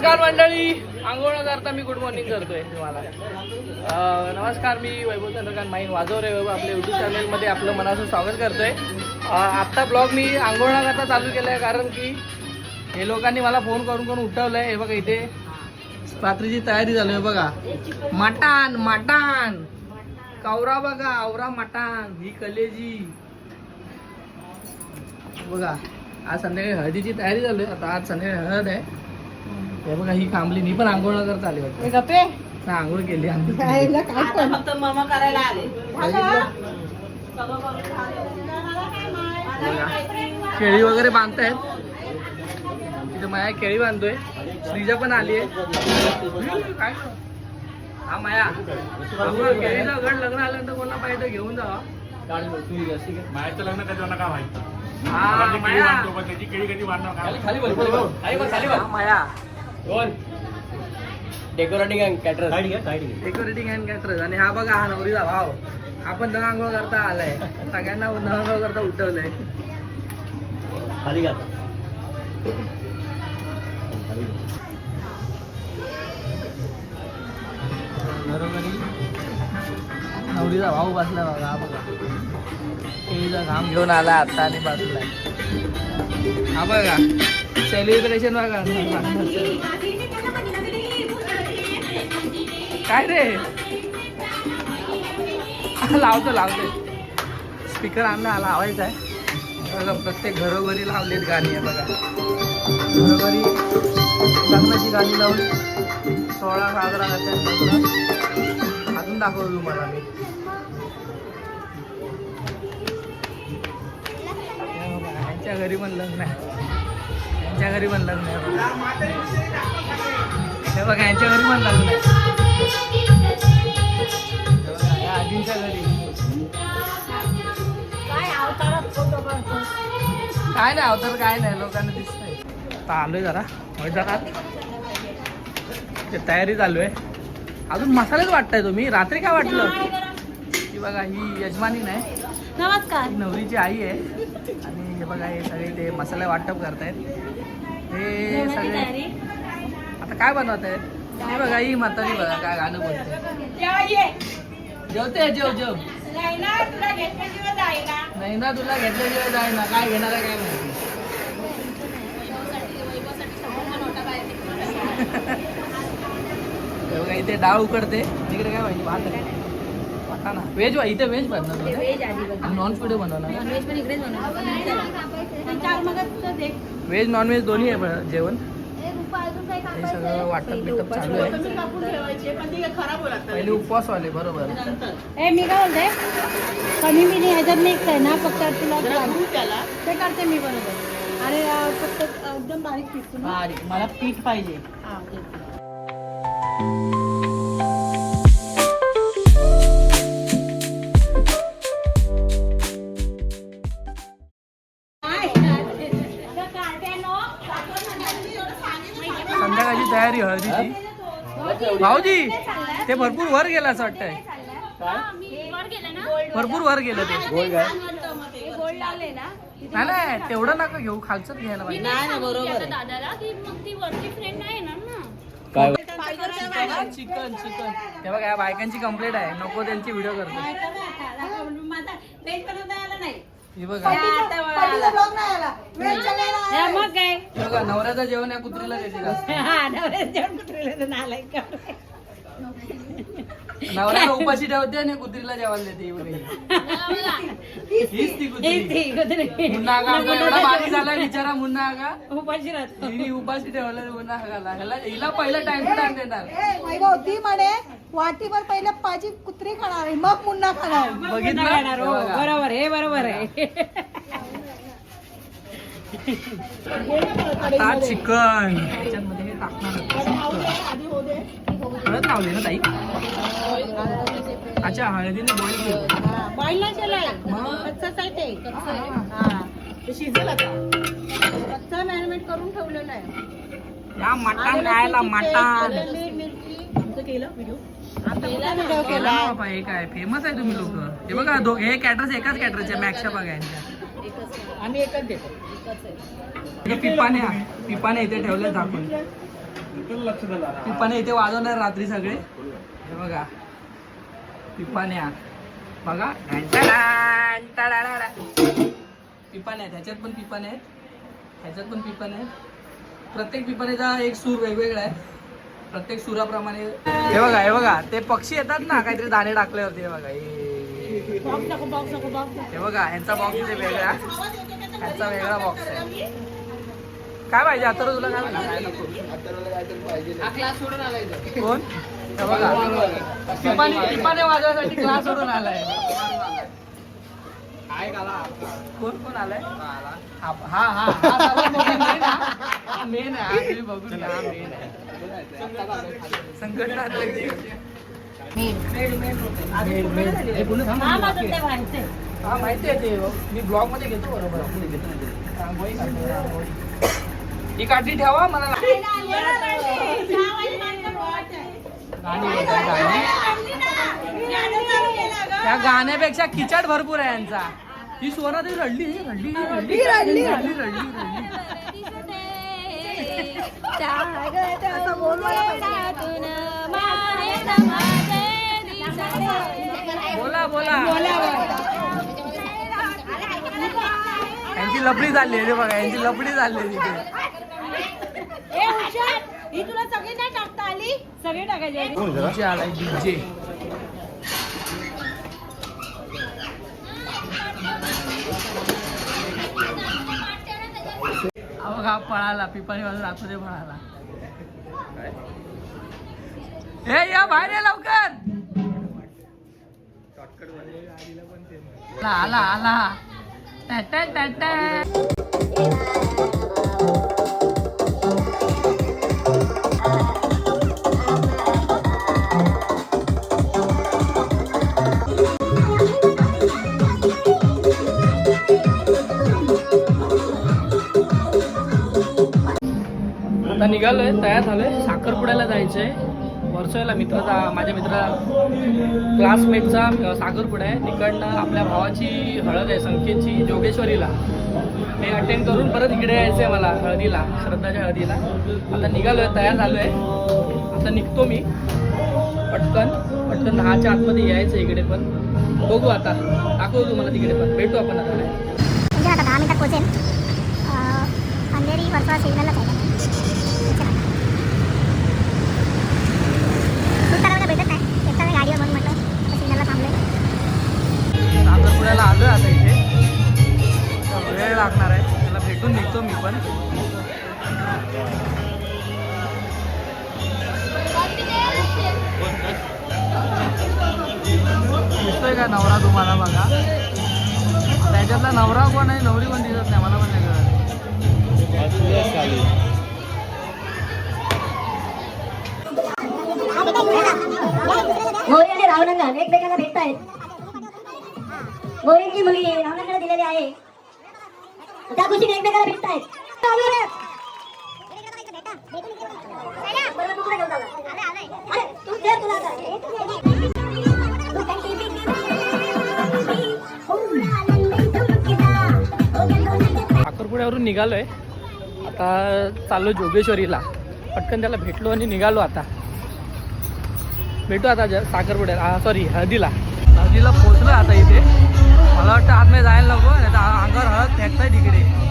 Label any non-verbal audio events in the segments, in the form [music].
नमस्कार मंडळी. आंघोळ न करता मी गुड मॉर्निंग करतोय तुम्हाला. नमस्कार मी वैभव चंद्रकांत माईन वाजवरे वैभव आपल्या युट्यूब चॅनलमध्ये आपलं मनाचं स्वागत करतोय. आत्ता ब्लॉग मी आंघोळ न करता चालू केलं आहे कारण की हे लोकांनी मला फोन करून करून उठवलं आहे हे बघा इथे रात्रीची तयारी झाली आहे बघा. मटान मटान कावरा बघा आवरा मटान ही कलेजी. बघा आज संध्याकाळी हळदीची तयारी झाली आता आज संध्याकाळी हळद आहे. हे बघा ही कांबली मी पण आंघोळ न करता आली वाटतं ना आंघोळ केली आंघोळ केली. खायला काय पण. फक्त ममा करायला आले. केळी वगैरे बांधतायत. तिथे माया केळी बांधतोय. श्रीजा पण आली आहे. काय? हा माया. आपण केळीचं गड लग्न आल्यानंतर कोणाला पाहिजे घेऊन जावा. मायाचं लग्न कधी होणार का माहिती? हा आपण जी केळी माया. बांधतो पण त्याची केळी कधी बांधणार का हा, Maya. Decorating and cater decorating and caterers आणि हा बघा हा नवरीचा भाव हा पण न आंघोळ करता आलाय. सगळ्यांना न आंघोळ करता उठवलंय. खाली घरोघरी नवरीचा भाऊ बसला बघा बघा. घाम घेऊन आला आता आणि बसलाय. हा बघा. सेलिब्रेशन बघा. काय रे? लावतो लावतो. स्पीकर आणला लावायचा आहे. बघा प्रत्येक घरोघरी लावलेत गाणी आहे बघा. घरोघरी लग्नाची गाणी लावली सोळा साजरा करतात. अजून दाखवतो तुम्हाला मी. त्यांच्या घरी पण लग्न आहे. त्यांच्या घरी पण लग्न आहे बघा. हे बघा यांच्या घरी पण लग्न आहे. आजींच्या घरी. काय काय नाही अवतार काय नाही लोकांना दिसतंय. आता आलोय जरा. मैदानात ते तयारी चालू आहे. अजून मसालेच वाटताय तुम्ही? रात्री काय वाटलं? की बघा ही यजमानी नाही नमस्कार. ही नवरीची आई आहे. आणि हे बघा हे सगळे ते मसाले वाटप करतायत. हे सगळे आता काय बनवत आहेत हे बघा ही म्हातारी बघा काय गाणं बोलते. जेवते जेव जेव. नाही ना? तुला घेतल्याशिवाय जाय ना? काय घेणार आहे काय माहिती? हे बघा इथे डाळ उकडते. तिकडे काय माहिती? भात आहे. वाटाणा व्हेज इथे व्हेज बनवणार. नॉन व्हेज बनवणार. व्हेज नॉन व्हेज दोन्ही आहे जेवण. हे सगळं वाटप बिटप चालू आहे. पहिले उपवासवाले बरोबर. ए मी काय बोलते? कमी मी ह्याच्यात मिक्स आहे ना फक्त तुला ते करते मी बरोबर. आणि फक्त एकदम बारीक ना. बारीक मला पीठ पाहिजे. तयारी हळदीची भाऊजी ते भरपूर वर गेलं असं वाटतंय. भरपूर वर गेलं ते. नाही नाही तेवढं नका घेऊ खालचं घ्यायला पाहिजे. नाही ना बरोबर काय चिकन चिकन. ते बघा बायकांची कंप्लेंट आहे. नको त्यांची व्हिडिओ करतो ही बघा. हे बघा नवऱ्याचं जेवण या कुत्रीला देते [laughs] नवऱ्याला उपाशी ठेवते आणि कुत्रीला जेवायला देते ही बघा. हीच ती कुत्री. मुन्ना आगा एवढा बारीक झाला बिचारा मुन्ना आगा. उपाशी राहतो. हिने उपाशी ठेवला मुन्ना आगाला. ह्याला हिला पहिला टाइम टाइम देणार. ए, वैभव, ती म्हणे वाटीभर पहिले पाची कुत्री खाणार आहे, मग मुन्ना खाणार बघितलं हे बघा. बरोबर हे बरोबर आहे. आता चिकन. त्याच्यामध्ये हे टाकणार हळद लावली ना ताई? अच्छा हळदीने बॉईल केलं. बॉईल नाही केलंय मग? कच्चाच आहे ते हा. ते शिजेल आता कच्चा मॅरिनेट करून ठेवलेलं आहे. या मटण खायला मटण. आलेली मिरची. आमचं केलं व्हिडिओ बाबा हे काय फेमस आहे तुम्ही लोक. हे बघा दो हे कॅटर्स एकाच कॅटरचे मॅक्सच्या बघा यांच्या आम्ही एकच देतो. हे पिपाने पिपाने इथे ठेवले दाखवून. पिपाने इथे वाजवणार रात्री सगळे. हे बघा. पिपाण्या. बघा. टंटडान, टडाडाडा. पिपाण्या आहेत. ह्याच्यात पण पिपाने आहेत. ह्याच्यात पण पिपाने आहेत. प्रत्येक पिपाण्याचा एक सूर वेगवेगळा आहे. प्रत्येक सुराप्रमाणे हे बघा हे बघा ते पक्षी येतात ना काहीतरी दाणे टाकल्यावरती हे बघा हे. बघा ह्यांचा बॉक्स इथे वेगळा ह्यांचा वेगळा बॉक्स आहे काय पाहिजे आता तुला काय पाहिजे कोण हे बघा पिपाने वाजवायसाठी क्लास सोडून आलाय कोण कोण आलाय हा हा हा मेन आहे बघून मेन आहे संकट माहिती आहे ते मी ब्लॉगमध्ये घेतो बरोबर ही काठी ठेवा मला त्या गाण्यापेक्षा किचट भरपूर आहे यांचा. ही सोना ती रडली रडली रडली रडली रडली रडली. बोल बोला. यांची लपडी चालली आहे बघा यांची लपडी चालली तिथे. ही तुला सगळी नाही टाकता आली? सगळी टाकायची. आलाय डीजे. बघा पळाला पिपाणी बाजून आतमध्ये पळाला. हे या बाहेर ये लवकर. आला आला. आला टाटा टाटा आता निघालोय तयार झालोय. साखरपुड्याला जायचंय. वर्सोला मित्राचा माझ्या मित्राचा क्लासमेटचा साखरपुडा आहे. तिकडनं आपल्या भावाची हळद आहे संकेतची जोगेश्वरीला. हे अटेंड करून परत इकडे यायचं आहे मला हळदीला श्रद्धाच्या हळदीला. आता निघालोय तयार झालोय. आता निघतो मी. पटकन पटकन दहाच्या आतमध्ये यायचं इकडे पण. बघू आता. दाखवू तुम्हाला तिकडे पण. भेटू आपण आता. म्हणजे आता दहा मिनिटात पोहोचेल अंधेरी वर्षा सिग्नललाच आहे सुताराला भेटत नाही एकटा मी गाडीवर म्हणून म्हटलं आता सिग्नलला करायला आलो आहे आता इथे. वेळ लागणार आहे. त्याला भेटून निघतो मी पण. दिसतोय का नवरा तुम्हाला बघा? त्याच्यातला नवरा कोण आहे? नवरी पण दिसत नाही? मला पण नाही कळत. मोरी आणि रावणंगण एकमेकांना भेटतायत. मोरींची मुली रावणाकडे दिलेली आहे. त्या गोष्टी एकमेकाला भेटत आहेत तू दे तुला आता. साखरपुड्यावरून निघालोय. आता चाललो जोगेश्वरीला. पटकन त्याला भेटलो आणि निघालो आता. भेटू आता ज- साखरपुड्याला. सॉरी हळदीला. हळदीला पोचलो आता इथे. मला वाटतं आतमध्ये जायला नको नाही तर अंगावर हळद फेकताय तिकडे.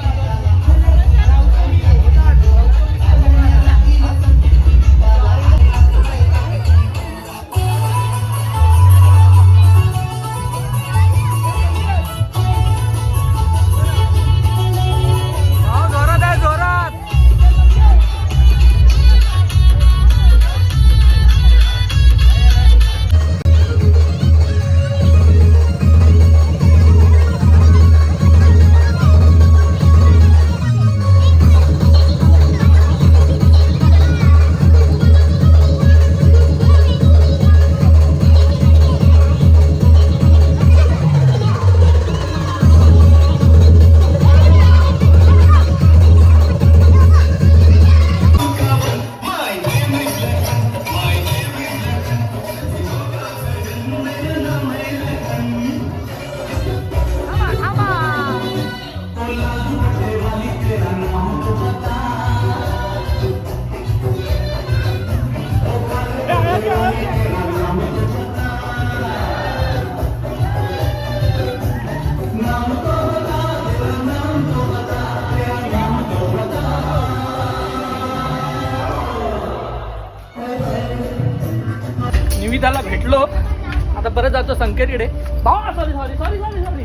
जातो संकेतकडे बा sorry sorry sorry sorry sorry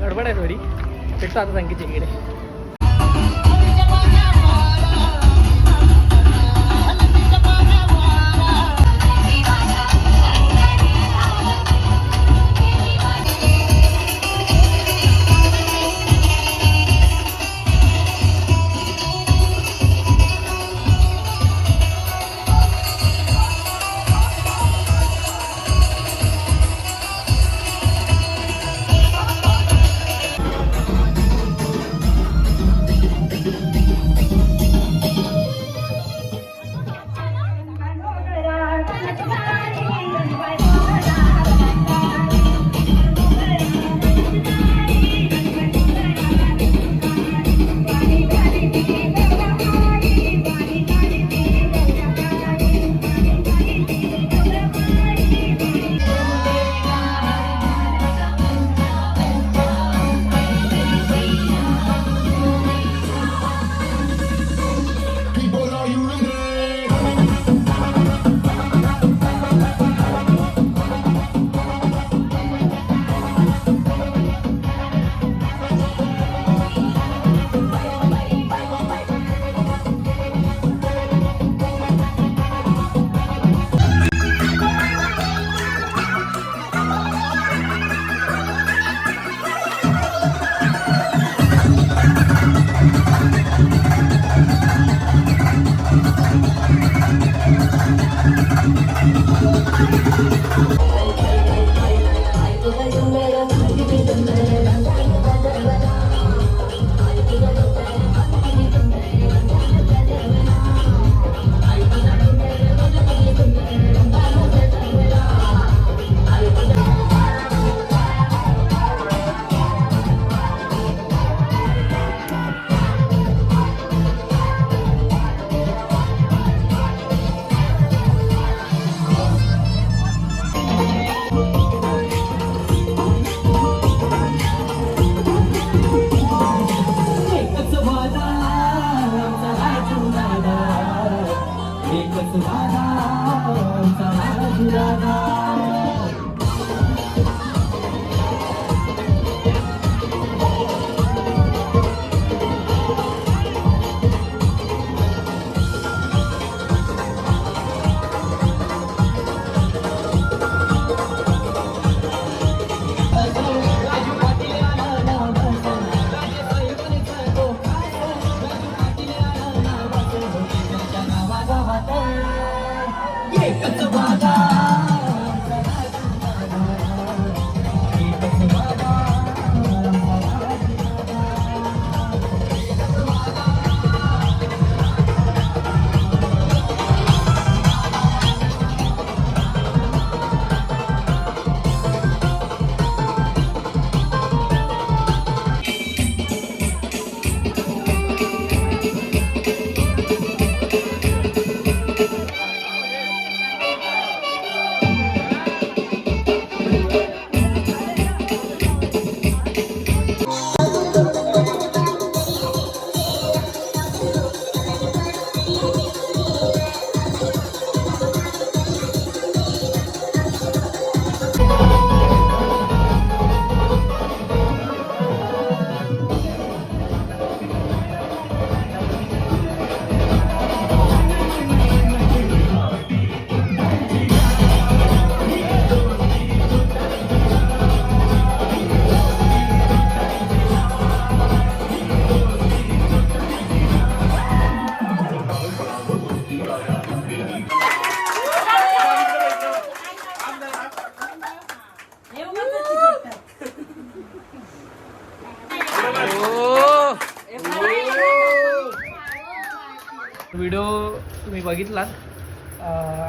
गडबड आहे थोडी भेटतो आता संकेत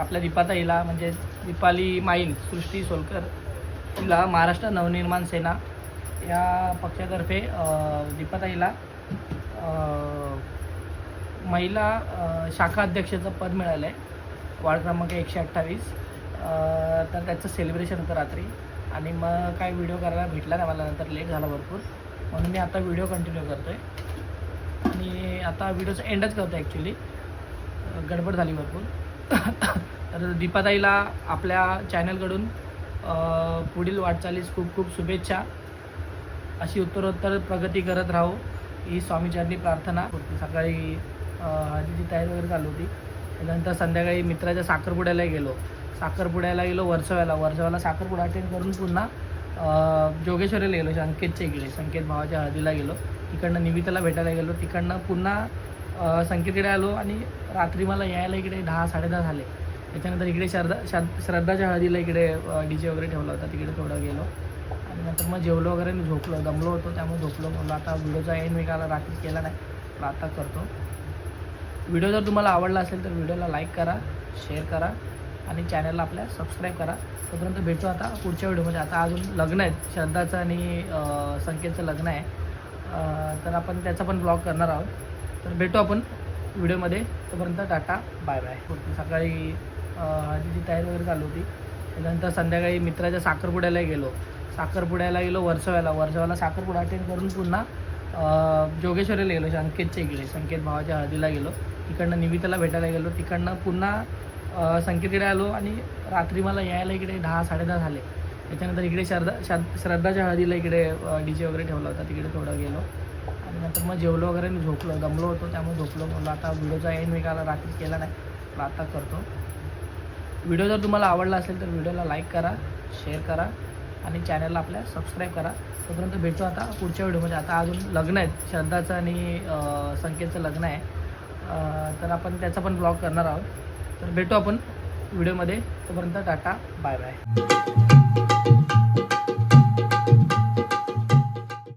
आपल्या दीपाताईला म्हणजे दीपाली माईन सृष्टी सोलकर तिला महाराष्ट्र नवनिर्माण सेना या पक्षातर्फे अं, दीपाताईला महिला शाखा अध्यक्षाचं पद मिळालं आहे वार्ड क्रमांक एकशे अठ्ठावीस. तर त्याचं सेलिब्रेशन होतं रात्री. आणि मग काय व्हिडिओ करायला भेटला नाही मला नंतर लेट झाला भरपूर. म्हणून मी आता व्हिडिओ कंटिन्यू करतो आहे आणि आता व्हिडिओचं एंडच करतो ॲक्च्युली गडबड झाली भरपूर. तर दीपाताईला आपल्या चॅनलकडून पुढील वाटचालीस खूप खूप शुभेच्छा. अशी उत्तरोत्तर प्रगती करत राहू ही स्वामीचरणी प्रार्थना. होती सकाळी हळदीची तयारी वगैरे चालू होती. त्यानंतर संध्याकाळी मित्राच्या साखरपुड्याला गेलो. साखरपुड्याला गेलो वर्सव्याला वर्सव्याला साखरपुडा अटेंड करून पुन्हा जोगेश्वरीला गेलो संकेतच्या इकडे. संकेत भावाच्या हळदीला गेलो. तिकडनं निविताला भेटायला गेलो. तिकडनं पुन्हा संकेतकडे आलो आणि रात्री मला यायला इकडे दहा साडेदहा झाले. त्याच्यानंतर इकडे श्रद्धा श्रद्ध- श्रद्धाच्या हळदीला इकडे डी जे वगैरे ठेवला होता तिकडे थोडं गेलो. आणि नंतर मग जेवलो वगैरे मी झोपलो दमलो होतो त्यामुळे झोपलो. म्हणलं आता व्हिडिओचा एंड मी काला रात्री केला नाही पण आता करतो. व्हिडिओ जर तुम्हाला आवडला असेल तर व्हिडिओला लाईक करा शेअर करा आणि चॅनलला आपल्या सबस्क्राईब करा. तोपर्यंत भेटू आता पुढच्या व्हिडिओमध्ये. आता अजून लग्न आहेत श्रद्धाचं आणि संकेतचं लग्न आहे. तर आपण त्याचा पण ब्लॉग करणार आहोत. तर भेटू आपण व्हिडिओमध्ये. तोपर्यंत टाटा बाय बाय. सकाळी हळदीची तयारी वगैरे चालू होती त्यानंतर संध्याकाळी मित्राच्या साखरपुड्याला गेलो. साखरपुड्याला गेलो वर्सोव्याला वर्सोव्याला साखरपुडा अटेंड करून पुन्हा जोगेश्वरीला गेलो. संकेतच्या इकडे. संकेत भावाच्या हळदीला गेलो. तिकडनं निविताला भेटायला गेलो. तिकडनं पुन्हा संकेतकडे आलो आणि रात्री मला यायला इकडे दहा साडेदहा झाले. त्याच्यानंतर इकडे श्रद्धा श्रद्धाच्या हळदीला इकडे डी जे वगैरे ठेवला होता. तिकडे थोडं गेलो. नंतर मग जेवलो वगैरे मी झोपलो दमलो होतो त्यामुळे झोपलो. म्हणलं आता व्हिडिओचा एंड मी काला रात्री केला नाही. पण आता करतो. व्हिडिओ जर तुम्हाला आवडला असेल तर व्हिडिओला लाईक करा शेअर करा आणि चॅनलला आपल्या सबस्क्राईब करा. तोपर्यंत भेटू आता पुढच्या व्हिडिओमध्ये आता अजून लग्न आहेत. श्रद्धाचं आणि संकेतचं लग्न आहे. तर आपण त्याचा पण ब्लॉग करणार आहोत. तर भेटू आपण व्हिडिओमध्ये तोपर्यंत टाटा बाय बाय